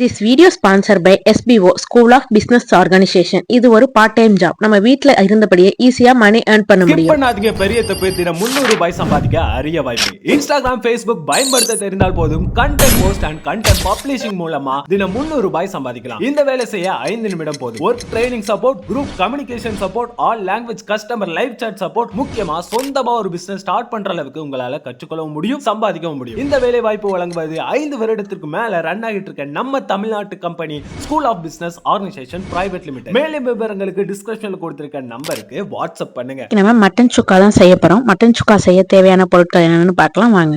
This video sponsor by SBO school of business organisation இது ஒரு part time job நம்ம வீட்ல இருந்தபடியே ஈஸியா மணி ஏர்ன் பண்ண முடியும். பண்ணாதீங்க பெரிய தப்பு தினம் முந்நூறு ரூபாய் சம்பாதிக்க அரிய வாய்ப்பு. இன்ஸ்டாகிராம் ஃபேஸ்புக் பயன்படுத்த தெரிந்தால் போதும் content post and content publishing மூலமா தினம் முந்நூறு ரூபாய் சம்பாதிக்கலாம். இந்த வேலை செய்ய ஐந்து நிமிடம் போதும். Work training support group communication support all language customer live chat support முக்கியமா சொந்தமா ஒரு பிசினஸ் ஸ்டார்ட் பண்ற அளவுக்கு உங்களால கற்றுக்கொள்ளவும் முடியும் சம்பாதிக்கவும் முடியும். இந்த வேலை வாய்ப்பு வழங்குவது ஐந்து வருடத்திற்கு மேல ரன் ஆகிட்டு இருக்க நம்ம தமிழ்நாட்டு company school of business organisation private limited மேலும் விவரங்களுக்கு டிஸ்கிரிப்ஷனில் கொடுத்துருக்க நம்பருக்கு வாட்ஸ்அப் பண்ணுங்க. நம்ம மட்டன் சுக்கா தான் செய்ய போகிறோம் மட்டன் சுக்கா செய்ய தேவையான பொருட்கள் என்னென்னு பார்க்கலாம் வாங்க.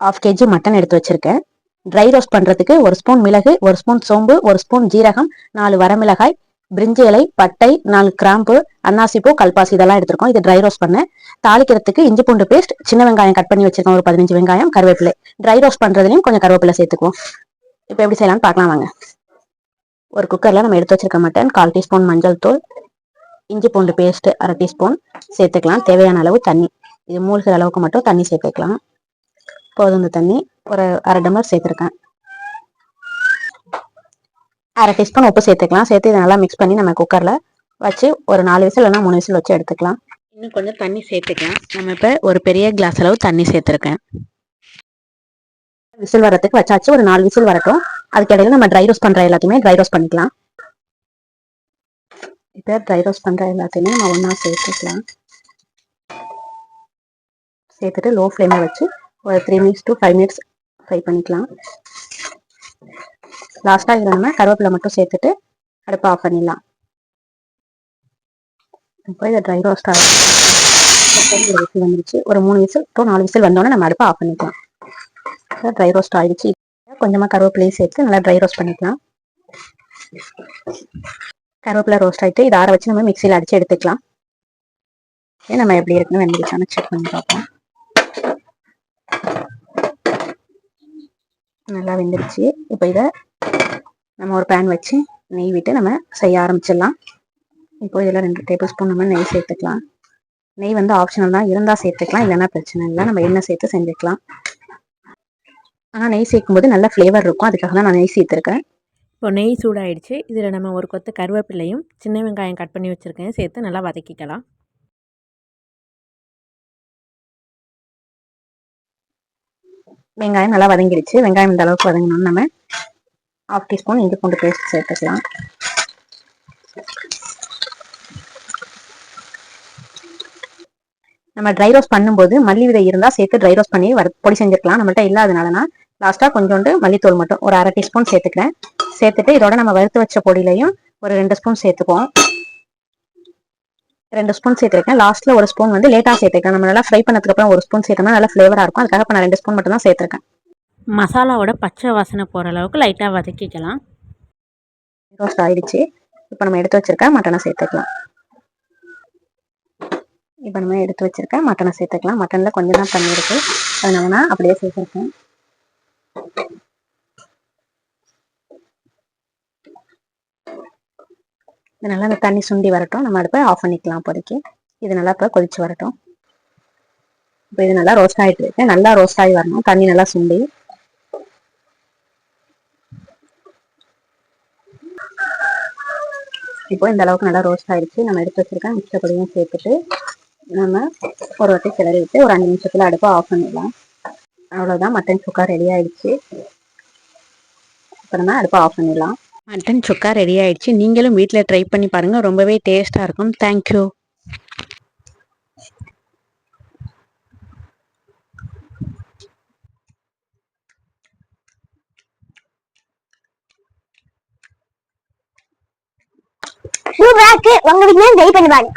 ஹாஃப் கேஜி மட்டன் எடுத்து வச்சிருக்கேன். ட்ரை ரோஸ்ட் பண்றதுக்கு ஒரு ஸ்பூன் மிளகு ஒரு ஸ்பூன் சோம்பு ஒரு ஸ்பூன் ஜீரகம் நாலு வரமிளகாய் பிரிஞ்சி இலை பட்டை நாலு கிராம்பு அன்னாசிப்பூ கல்பாசி இதெல்லாம் எடுத்திருக்கோம். இது ட்ரை ரோஸ்ட் பண்ண தாளிக்கிறதுக்கு இஞ்சி பூண்டு பேஸ்ட் சின்ன வெங்காயம் கட் பண்ணி வச்சிருக்கோம் ஒரு பதினஞ்சு வெங்காயம் கருவேப்பிலை. ட்ரை ரோஸ்ட் பண்ணுறதுலையும் கொஞ்சம் கருவேப்பிலை சேர்த்துக்குவோம். இப்போ எப்படி செய்யலாம்னு பார்க்கலாம் வாங்க. ஒரு குக்கரில் நம்ம எடுத்து வச்சிருக்க மட்டன் கால் டீஸ்பூன் மஞ்சள் தூள் இஞ்சி பூண்டு பேஸ்ட்டு அரை டீஸ்பூன் சேர்த்துக்கலாம். தேவையான அளவு தண்ணி. இது மூழ்கிற அளவுக்கு மட்டும் தண்ணி சேர்த்துக்கலாம். போதும் இந்த தண்ணி. ஒரு அரை டம்ளர் சேர்த்துருக்கேன். அரை டீஸ்பூன் உப்பு சேர்த்துக்கலாம். சேர்த்து இதை நல்லா மிக்ஸ் பண்ணி நம்ம குக்கரில் வச்சு ஒரு நாலு விசில் இல்லைன்னா மூணு விசில் வச்சு எடுத்துக்கலாம். இன்னும் கொஞ்சம் தண்ணி சேர்த்துக்கலாம். நம்ம இப்போ ஒரு பெரிய கிளாஸ் அளவு தண்ணி சேர்த்துருக்கேன். விசில் வரத்துக்கு வச்சாச்சு. ஒரு நாலு விசில் வரட்டும். அதுக்கிடையில நம்ம ட்ரை ரோஸ்ட் பண்ற எல்லாத்தையுமே ட்ரை ரோஸ்ட் பண்ணிக்கலாம். இப்போ ட்ரை ரோஸ்ட் பண்ற எல்லாத்தையுமே நம்ம ஒன்றா சேர்த்துக்கலாம். சேர்த்துட்டு லோ ஃப்ளேமில் வச்சு ஒரு three minutes to five minutes fry பண்ணிக்கலாம். லாஸ்ட்டாக இதில் நம்ம கருவேப்பிலை மட்டும் சேர்த்துட்டு அடுப்பை ஆஃப் பண்ணிடலாம். இப்போ இதை ட்ரை ரோஸ்ட் ஆகும் விசில் வந்துருச்சு. ஒரு மூணு விசில் டு நாலு விசில் வந்தோடனே நம்ம அடுப்பை ஆஃப் பண்ணிக்கலாம். ட்ரை ரோஸ்ட் ஆயிடுச்சு. கொஞ்சமாக கருவேப்பிலையும் சேர்த்து நல்லா ட்ரை ரோஸ்ட் பண்ணிக்கலாம். கருவேப்பிலை ரோஸ்ட் ஆகிட்டு இதை ஆற வச்சு நம்ம மிக்சியில் அடித்து எடுத்துக்கலாம். இதே நம்ம எப்படி இருக்குன்னு வெந்துருச்சான்னு செக் பண்ணி பார்ப்போம். நல்லா வெந்துருச்சு. இப்போ இதை நம்ம ஒரு பேன் வச்சு நெய் விட்டு நம்ம செய்ய ஆரம்பிச்சிடலாம். இப்போ இதில் ரெண்டு டேபிள் ஸ்பூன் நம்ம நெய் சேர்த்துக்கலாம். நெய் வந்து ஆப்ஷனல் தான். இருந்தால் சேர்த்துக்கலாம். இல்லைன்னா பிரச்சனை இல்லை. நம்ம எண்ணெய் சேர்த்து செஞ்சுக்கலாம். ஆனால் நெய் சேர்க்கும்போது நல்ல ஃப்ளேவர் இருக்கும். அதுக்காக தான் நான் நெய் சேர்த்துருக்கேன். இப்போ நெய் சூடாயிடுச்சு. இதில் நம்ம ஒரு கொத்து கருவேப்பிலையும் சின்ன வெங்காயம் கட் பண்ணி வச்சுருக்கேன். சேர்த்து நல்லா வதக்கிக்கலாம். வெங்காயம் நல்லா வதங்கிடுச்சு. வெங்காயம் இந்த அளவுக்கு வதங்கணும்னு நம்ம ஹாஃப் டீஸ்பூன் இஞ்சி பூண்டு பேஸ்ட் சேர்த்துக்கலாம். நம்ம ட்ரை ரோஸ்ட் பண்ணும்போது மல்லி விதை இருந்தால் சேர்த்து ட்ரை ரோஸ்ட் பண்ணி வர பொடி செஞ்சுக்கலாம் நம்மள்ட்ட இல்லாதனாலனா லாஸ்ட்டாக கொஞ்சோண்டு மல்லித்தூள் மட்டும் ஒரு அரை டீஸ்பூன் சேர்த்துக்கிறேன். சேர்த்துட்டு இதோட நம்ம வறுத்து வச்ச பொடியிலையும் ஒரு ரெண்டு ஸ்பூன் சேர்த்துக்குவோம். ரெண்டு ஸ்பூன் சேர்த்துருக்கேன். லாஸ்ட்ல ஒரு ஸ்பூன் வந்து லேட்டாக சேர்த்துருக்கேன். நம்ம நல்லா ஃப்ரை பண்ணதுக்கு அப்புறம் ஒரு ஸ்பூன் சேர்த்தோம்னா நல்லா ஃப்ளேவராக இருக்கும். அதுக்காக நான் ரெண்டு ஸ்பூன் மட்டும் தான் சேர்த்துருக்கேன். மசாலாவோட பச்சை வாசனை போகிற அளவுக்கு லைட்டாக வதக்கிக்கலாம். ரோஸ்ட் ஆயிடுச்சு. இப்போ நம்ம எடுத்து வச்சிருக்க மட்டனை சேர்த்துக்கலாம். இப்போ நம்ம எடுத்து வச்சிருக்க மட்டனை சேர்த்துக்கலாம். மட்டனில் கொஞ்சம் தான் தண்ணி இருக்கு. அதனால நான் அப்படியே சேர்த்துருக்கேன். இது நல்லா அந்த தண்ணி சுண்டி வரட்டும். நம்ம அடுப்பை ஆஃப் பண்ணிக்கலாம் இப்போதைக்கு. இது நல்லா இப்போ கொதிச்சு வரட்டும். இப்போ இது நல்லா ரோஸ்ட் ஆகிட்டு இருக்கு. நல்லா ரோஸ்ட் ஆகி வரணும். தண்ணி நல்லா சுண்டி. இப்போ இந்த அளவுக்கு நல்லா ரோஸ்ட் ஆயிடுச்சு. நம்ம எடுத்து வச்சிருக்கேன் மிச்சப்படியும் சேர்த்துட்டு நம்ம ஒரு வாட்டி கிளறி விட்டு ஒரு அஞ்சு நிமிஷத்துல அடுப்பை ஆஃப் பண்ணிடலாம். அவ்வளோதான் மட்டன் சுக்கா ரெடி ஆயிடுச்சு. இப்போ நம்ம அடுப்பை ஆஃப் பண்ணிடலாம். மட்டன் சுக்கா ரெடி ஆயிடுச்சு. நீங்களும் வீட்டில் ட்ரை பண்ணி பாருங்க. ரொம்பவே டேஸ்டாக இருக்கும். தேங்க்யூ சூப்பரா இருக்கு உங்க வீட்லயும் ட்ரை பண்ணி பாருங்க.